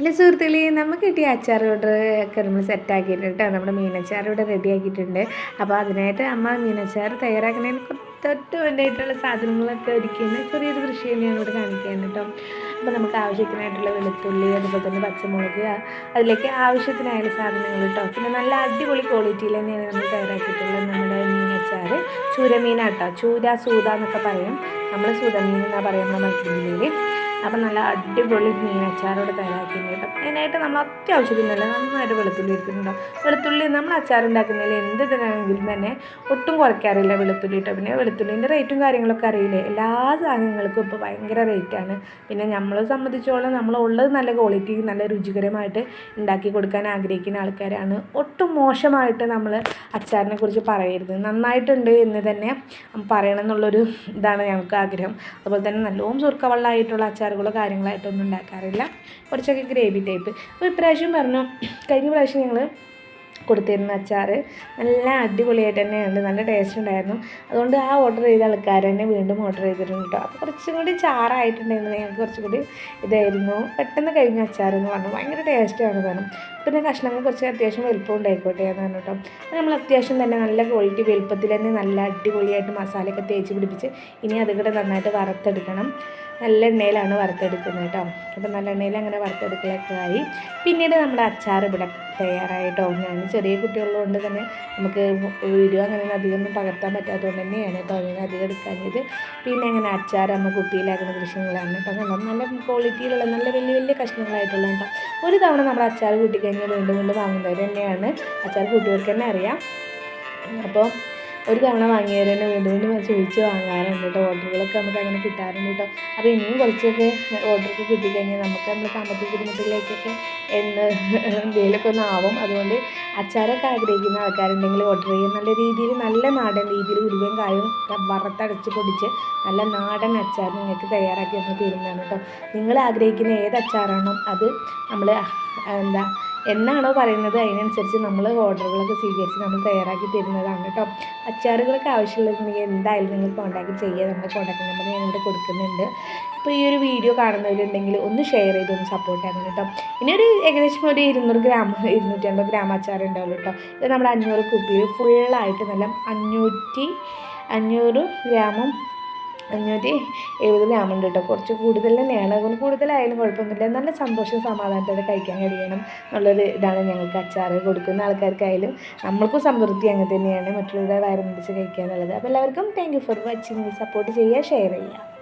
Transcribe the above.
Hello സുഹൃത്തുക്കളെ നമുക്ക് കിട്ടിയ അച്ചാർ ഓർഡർ ഒക്കെ നമ്മൾ സെറ്റാക്കിയിട്ടുണ്ട് നമ്മുടെ മീനച്ചാർ ഇവിടെ റെഡിയാക്കിയിട്ടുണ്ട് അപ്പോൾ അതിനായിട്ട് അമ്മ മീനച്ചാർ തയ്യാറാക്കുന്നതിന് തൊട്ട് വേണ്ടിയിട്ടുള്ള സാധനങ്ങളൊക്കെ ഒരുക്കുന്ന ചെറിയൊരു കൃഷി തന്നെയാണ് ഇവിടെ കാണിക്കുന്നത് കേട്ടോ. അപ്പോൾ നമുക്ക് ആവശ്യത്തിനായിട്ടുള്ള വെളുത്തുള്ളി അതുപോലെ തന്നെ പച്ചമുളക് അതിലേക്ക് ആവശ്യത്തിനായുള്ള സാധനങ്ങൾ കേട്ടോ. പിന്നെ നല്ല അടിപൊളി ക്വാളിറ്റിയിൽ തന്നെയാണ് നമ്മൾ തയ്യാറാക്കിയിട്ടുള്ളത് നമ്മുടെ മീനച്ചാർ. ചൂരമീനാട്ടോ. ചൂര സൂത എന്നൊക്കെ പറയും. നമ്മൾ സൂതമീൻ എന്നാണ് പറയുന്നത് മത്സ്യ ജില്ലയിൽ അപ്പം നല്ല അടിപൊളി മീൻ അച്ചാറോട് തയ്യാറാക്കിയിട്ടുണ്ട് കേട്ടോ. അതിനായിട്ട് നമ്മൾ അത്യാവശ്യത്തിനല്ല നന്നായിട്ട് വെളുത്തുള്ളി എടുത്തിട്ടുണ്ടാവും വെളുത്തുള്ളി നമ്മൾ അച്ചാർ ഉണ്ടാക്കുന്നതിൽ എന്ത് ഇതിനാണെങ്കിലും തന്നെ ഒട്ടും കുറയ്ക്കാറില്ല വെളുത്തുള്ളി കേട്ടോ പിന്നെ വെളുത്തുള്ളിന്റെ റേറ്റും കാര്യങ്ങളൊക്കെ അറിയില്ലേ? എല്ലാ സാധനങ്ങൾക്കും ഇപ്പോൾ ഭയങ്കര റേറ്റാണ് പിന്നെ നമ്മളെ സംബന്ധിച്ചോളം നമ്മൾ ഉള്ളത് നല്ല ക്വാളിറ്റി നല്ല രുചികരമായിട്ട് ഉണ്ടാക്കി കൊടുക്കാൻ ആഗ്രഹിക്കുന്ന ആൾക്കാരാണ്. ഒട്ടും മോശമായിട്ട് നമ്മൾ അച്ചാറിനെ കുറിച്ച് പറയരുത്. നന്നായിട്ടുണ്ട് എന്ന് തന്നെ പറയണം എന്നുള്ളൊരു ഇതാണ് ഞങ്ങൾക്ക് ആഗ്രഹം. അതുപോലെ തന്നെ നല്ലോണം സുർക്കവെള്ളമായിട്ടുള്ള അച്ചാറുകളോ കാര്യങ്ങളായിട്ടൊന്നും ഉണ്ടാക്കാറില്ല. കുറച്ചൊക്കെ ഗ്രേവി ടൈപ്പ്. അപ്പോൾ ഇപ്രാവശ്യം പറഞ്ഞു കഴിഞ്ഞ പ്രാവശ്യം ഞങ്ങൾ കൊടുത്തിരുന്ന അച്ചാർ നല്ല അടിപൊളിയായിട്ട് തന്നെയുണ്ട്. നല്ല ടേസ്റ്റ് ഉണ്ടായിരുന്നു. അതുകൊണ്ട് ആ ഓർഡർ ചെയ്ത ആൾക്കാർ തന്നെ വീണ്ടും ഓർഡർ ചെയ്തിട്ടുണ്ട് കേട്ടോ അപ്പോൾ കുറച്ചും കൂടി ചാറായിട്ടുണ്ടായിരുന്നു. ഞങ്ങൾക്ക് കുറച്ചും കൂടി ഇതായിരുന്നു. പെട്ടെന്ന് കഴിഞ്ഞ അച്ചാർ എന്ന് പറഞ്ഞു. ഭയങ്കര ടേസ്റ്റാണ് കാരണം പിന്നെ കഷ്ണങ്ങൾ കുറച്ച് അത്യാവശ്യം വലുപ്പം ഉണ്ടായിക്കോട്ടെ എന്ന് പറഞ്ഞു കേട്ടോ നമ്മൾ അത്യാവശ്യം തന്നെ നല്ല ക്വാളിറ്റി വലുപ്പത്തിൽ തന്നെ നല്ല അടിപൊളിയായിട്ട് മസാലയൊക്കെ തേച്ച് പിടിപ്പിച്ച് ഇനി അതുകൂടെ നന്നായിട്ട് വറുത്തെടുക്കണം. നല്ല എണ്ണയിലാണ് വറുത്തെടുക്കുന്നത് കേട്ടോ. അപ്പം നല്ല എണ്ണയിൽ അങ്ങനെ വറുത്തെടുക്കലൊക്കെ ആയി. പിന്നീട് നമ്മുടെ അച്ചാർ ഇവിടെ തയ്യാറായിട്ടോ. ഞാൻ ചെറിയ കുട്ടികളുള്ളതുകൊണ്ട് തന്നെ നമുക്ക് വീഡിയോ അങ്ങനെ അധികം ഒന്നും പകർത്താൻ പറ്റാത്തതുകൊണ്ട് തന്നെയാണ് കേട്ടോ അങ്ങനെ അധികം എടുക്കാഞ്ഞത്. പിന്നെ അങ്ങനെ അച്ചാർ അമ്മ കുപ്പിയിലാക്കുന്ന കൃഷ്ണങ്ങളാണ് കേട്ടോ. കണ്ടോ? നല്ല ക്വാളിറ്റിയിലുള്ള നല്ല വലിയ വലിയ കഷ്ണങ്ങളായിട്ടുള്ള കേട്ടോ. ഒരു തവണ നമ്മൾ അച്ചാർ കൂട്ടിക്കഴിഞ്ഞാൽ വീണ്ടും വീണ്ടും വാങ്ങുന്നവർ തന്നെയാണ്. അച്ചാർ കൂട്ടിയവർക്ക് തന്നെ അറിയാം. അപ്പോൾ ഒരു തവണ വാങ്ങിയവരെന്നെ വീണ്ടും വീണ്ടും ചോദിച്ച് വാങ്ങാറുണ്ട് കേട്ടോ ഓർഡറുകളൊക്കെ നമുക്ക് അങ്ങനെ കിട്ടാറുണ്ട് കേട്ടോ അപ്പോൾ ഇനിയും കുറച്ചൊക്കെ ഓർഡറൊക്കെ കിട്ടിക്കഴിഞ്ഞാൽ നമുക്ക് നമ്മുടെ സാമ്പത്തിക ബുദ്ധിമുട്ടിലേക്കൊക്കെ എന്ന് എന്തെങ്കിലുമൊക്കെ ഒന്ന് ആവും. അതുകൊണ്ട് അച്ചാരൊക്കെ ആഗ്രഹിക്കുന്ന ആൾക്കാരുണ്ടെങ്കിൽ ഓർഡർ ചെയ്യും നല്ല രീതിയിൽ നല്ല നാടൻ രീതിയിൽ ഉരുവയും കായും വറുത്തടച്ച് പൊടിച്ച് നല്ല നാടൻ അച്ചാർ നിങ്ങൾക്ക് തയ്യാറാക്കി നമ്മൾ തരുന്നതാണ് കേട്ടോ നിങ്ങൾ ആഗ്രഹിക്കുന്ന ഏത് അച്ചാറാണോ അത് നമ്മൾ എന്താ എന്നാണോ പറയുന്നത്? അതിനനുസരിച്ച് നമ്മൾ ഓർഡറുകളൊക്കെ സ്വീകരിച്ച് നമ്മൾ തയ്യാറാക്കി തരുന്നതാണ് കേട്ടോ. അച്ചാറുകളൊക്കെ ആവശ്യമുള്ളതുണ്ടെങ്കിൽ എന്തായാലും നിങ്ങൾ കോൺടാക്ട് ചെയ്യുക. നമ്മുടെ കോൺടാക്ട് നമ്പർ ഞാൻ ഇവിടെ കൊടുക്കുന്നുണ്ട്. ഇപ്പോൾ ഈ ഒരു വീഡിയോ കാണുന്നവരുണ്ടെങ്കിൽ ഒന്ന് ഷെയർ ചെയ്ത് ഒന്ന് സപ്പോർട്ട് ചെയ്യണം കേട്ടോ. ഇനി ഒരു ഏകദേശം ഒരു ഇരുന്നൂറ് ഗ്രാം ഇരുന്നൂറ്റമ്പത് ഗ്രാം അച്ചാർ ഉണ്ടാവുള്ളൂ കേട്ടോ. ഇത് നമ്മുടെ അഞ്ഞൂറ് കുപ്പിയിൽ ഫുള്ളായിട്ട് നല്ല അഞ്ഞൂറ്റി അഞ്ഞൂറ് ഗ്രാമും അഞ്ഞൂറ്റി എഴുപത് ഗ്രാം ഉണ്ട് കേട്ടോ. കുറച്ച് കൂടുതൽ തന്നെയാണ്. അതുകൊണ്ട് കൂടുതലായാലും കുഴപ്പമൊന്നുമില്ല. നല്ല സന്തോഷം സമാധാനത്തോടെ കഴിക്കാൻ കഴിയണം എന്നുള്ളൊരു ഇതാണ് ഞങ്ങൾക്ക് അച്ചാർ കൊടുക്കുന്ന ആൾക്കാർക്കായാലും നമ്മൾക്കും സംതൃപ്തി അങ്ങനെ തന്നെയാണ്. മറ്റുള്ളവരുടെ വയറ് നിറച്ച് കഴിക്കുക എന്നുള്ളത്. അപ്പോൾ എല്ലാവർക്കും thank you for watching support ചെയ്യുക ഷെയർ ചെയ്യുക.